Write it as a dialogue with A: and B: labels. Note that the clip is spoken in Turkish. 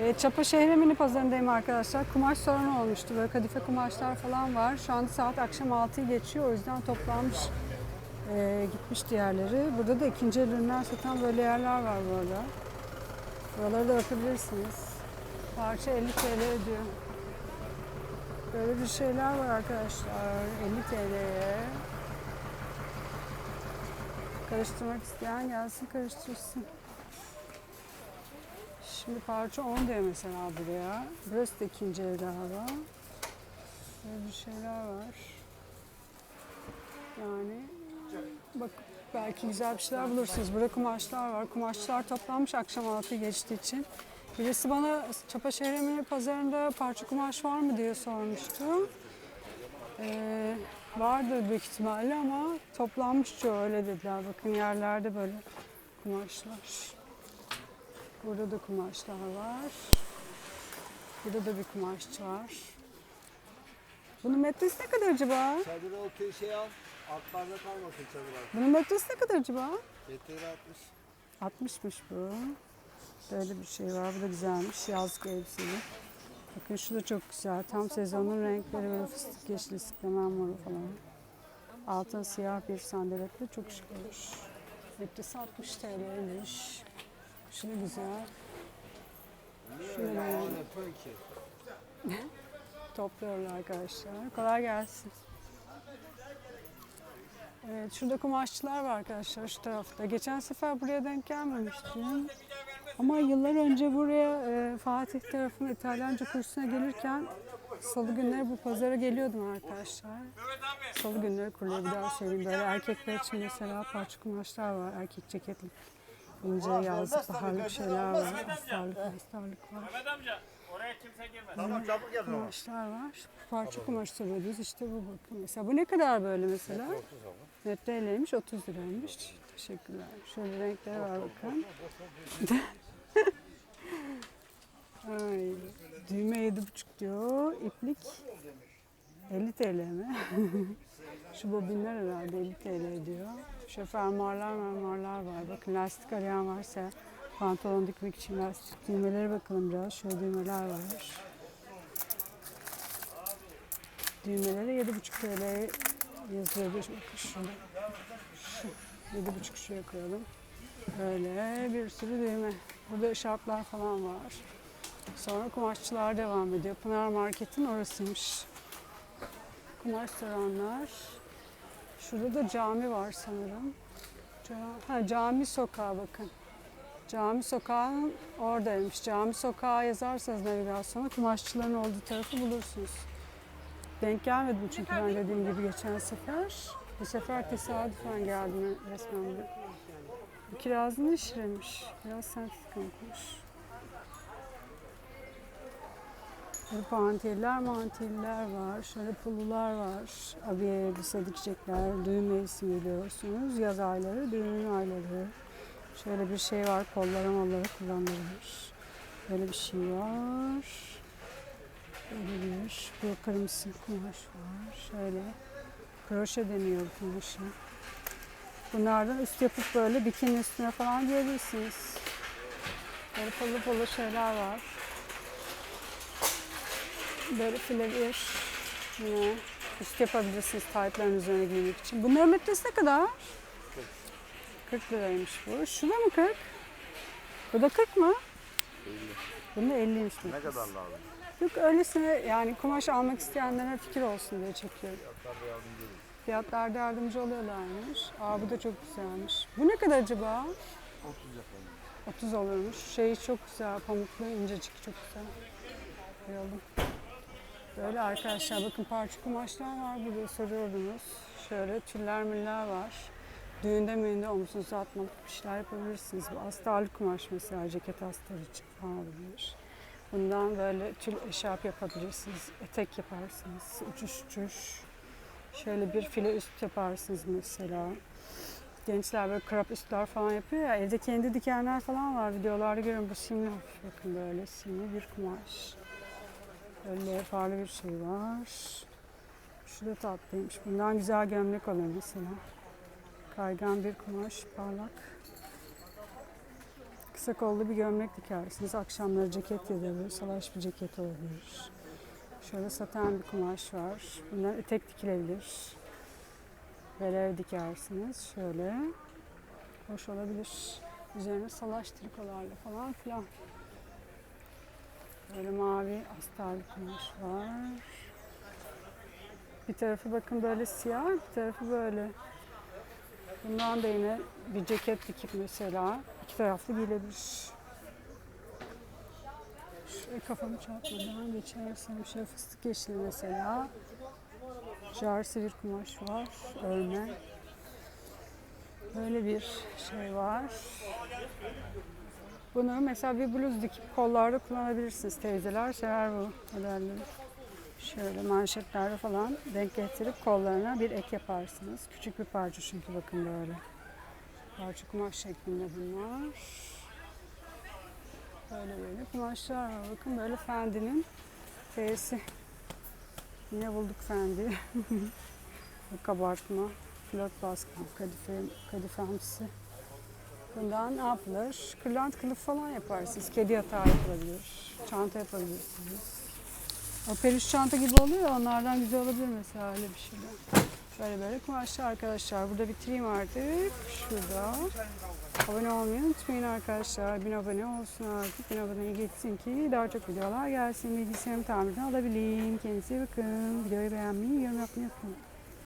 A: E, Çapa şehri mini pazarındayım arkadaşlar. Kumaş sorunu olmuştu. Böyle kadife kumaşlar falan var. Şu anda saat akşam 6'yı geçiyor. O yüzden toplanmış e, gitmiş diğerleri. Burada da ikinci el ürünler satan böyle yerler var bu arada. Buraları da bakabilirsiniz. Parça 50 TL ediyor. Böyle bir şeyler var arkadaşlar. 50 TL'ye. Karıştırmak isteyen gelsin karıştırsın. Şimdi parça 10 diyor mesela buraya. Burası da ikinci el galiba. Böyle bir şeyler var. Yani bak belki güzel bir şeyler bulursunuz. Burada kumaşlar var. Kumaşlar toplanmış akşam 6 geçtiği için. Birisi bana Çapaşehir Emine Pazarı'nda parça kumaş var mı diye sormuştu. Ee, vardır büyük ihtimalle ama toplanmış çoğu öyle dediler. Bakın yerlerde böyle kumaşlar. Burada da kumaşlar var. Burada da bir kumaşçı var. Bunun metresi ne kadar acaba?
B: Çadırı o köşeye al. Altlarda kalmasın çadır altı.
A: Bunun metresi ne kadar acaba?
B: Getiri 60.
A: 60'mış bu. Böyle bir şey var. Bu da güzelmiş. Yazlık elbiseli. Bakın şu da çok güzel. Tam sezonun renkleri böyle fıstık yeşili, sıklanan moru falan. Altın siyah bir sandaletle çok şık olur. Metresi 60 TL'ymiş. Şu da güzel. Şöyle
B: Ne
A: topluyorlar arkadaşlar. Kolay gelsin. Evet, şurada kumaşçılar var arkadaşlar şu tarafta. Geçen sefer buraya denk gelmemiştim. Ama yıllar önce buraya e, Fatih tarafının İtalyanca kursuna gelirken salı günleri bu pazara geliyordum arkadaşlar. Salı günleri bir daha söyleyeyim. Böyle erkekler için mesela parça kumaşlar var. Erkek ceketli. İnce yazlık baharlık şeyler var. Astarlık, astarlık var.
C: Mehmet amca oraya kimse girmez.
D: Tamam çabuk gel.
A: Kumaşlar var. Parça kumaş söylüyoruz. İşte bu. Mesela bu ne kadar böyle mesela? Metreyleymiş 30 liraymış. Teşekkürler. Şöyle renkleri var bakın. Ay, düğme 7,5 diyor. İplik 50 TL mi? Şu bobinler herhalde 50 TL diyor. Şu fermuarlar mermuarlar var. Bakın lastik arayan varsa pantolon dikmek için lastik düğmelere bakalım biraz. Şöyle düğmeler var. Düğmelere 7,5 TL yazıyor. Bakın şurada. Şu 7,5 şuraya koyalım. Böyle bir sürü düğme. Burada şartlar falan var. Sonra kumaşçılar devam ediyor. Pınar Market'in orasıymış. Kumaş saranlar. Şurada da cami var sanırım. Ha, cami sokağı bakın. Cami sokağının oradaymış. Cami sokağı yazarsanız navigasyona kumaşçıların olduğu tarafı bulursunuz. Denk gelmedim çünkü ben dediğim gibi geçen sefer. Bu sefer tesadüfen geldim resmen. Bu kirazın da şirinmiş. Biraz sentetik olmuş. Böyle pantiller mantiller var. Şöyle pullular var. Abiye elbise dikecekler. Düğün mevsimi biliyorsunuz. Yaz ayları, düğün ayları. Şöyle bir şey var. Kollara mollara kullanılır. Böyle bir şey var. Böyle bir. Bu kırmızı kumaş var. Şöyle. Kroşe deniyor bu kumaşa. Bunlardan üst yapıp böyle bikini üstüne falan giyebilirsiniz. Böyle pullu pullu şeyler var. Böyle file bir yine üst yapabilirsiniz taytların üzerine giymek için. Bunların metresi ne kadar? 40 liraymış bu. Şu da mı 40? Bu da 40 mı? 50. Bunda 50'ymiş bu.
D: Ne kadar lazım?
A: Yok öylesine yani kumaş almak isteyenlere fikir olsun diye çekiyorum.
D: Fiyatlarda yardımcı olun.
A: Fiyatlarda yardımcı oluyorlarmış. Aa bu da çok güzelmiş. Bu ne kadar acaba?
D: 30 yapalım.
A: 30 olurmuş. Şey çok güzel, pamuklu, incecik çok güzel. Bayıldım. Böyle arkadaşlar bakın parça kumaşlar var burada soruyordunuz. Şöyle tüller müller var. Düğünde müğünde omuzunuza atmalık bir şeyler yapabilirsiniz. Bu astarlı kumaş mesela ceket astarı için falan olabilir. Bundan böyle tül eşarp yapabilirsiniz. Etek yaparsınız. Uçuş uçuş. Şöyle bir file üst yaparsınız mesela. Gençler böyle krap üstler falan yapıyor ya. Evde kendi dikenler falan var. Videolarda görüyorum. Bu simli hafif bakın böyle simli bir kumaş. Böyle farklı bir şey var. Şu da tatlıymış. Bundan güzel gömlek oluyor mesela. Kaygan bir kumaş, parlak. Kısa kollu bir gömlek dikersiniz. Akşamları ceket ya da salaş bir ceket olabilir. Şöyle saten bir kumaş var. Bundan etek dikilebilir. Belev dikersiniz. Şöyle. Hoş olabilir. Üzerine salaş trikolarla falan filan. Böyle mavi astarlı kumaş var. Bir tarafı bakın böyle siyah, bir tarafı böyle. Bundan da yine bir ceket dikip mesela iki taraflı giyilebilir. Şöyle kafamı çarpmadan geçersem şöyle fıstık yeşili mesela. Jarsi bir kumaş var, örme. Böyle bir şey var. Bunu mesela bir bluz dikip kollarda kullanabilirsiniz. Teyzeler sever bu modelleri. Şöyle manşetlerde falan denk getirip kollarına bir ek yaparsınız. Küçük bir parça çünkü bakın böyle. Parça kumaş şeklinde bunlar. Böyle böyle kumaşlar var. Bakın böyle Fendi'nin F'si. Yine bulduk Fendi. Bu kabartma, flört baskı, kadife, kadifemsi. Bundan yapılır? Kırlent kılıf falan yaparsınız. Kedi yatağı yapılabilir. Çanta yapabilirsiniz. O peluş çanta gibi oluyor onlardan güzel olabilir mesela öyle bir şeyler. Böyle böyle kumaşlar arkadaşlar. Burada bitireyim artık. Şurada. Abone olmayı unutmayın arkadaşlar. Bin abone olsun artık. Bin aboneye geçsin ki daha çok videolar gelsin. Bilgisayarım tamirden alabileyim. Kendinize bakın. Videoyu beğenmeyi, yorum yapmayı unutmayın.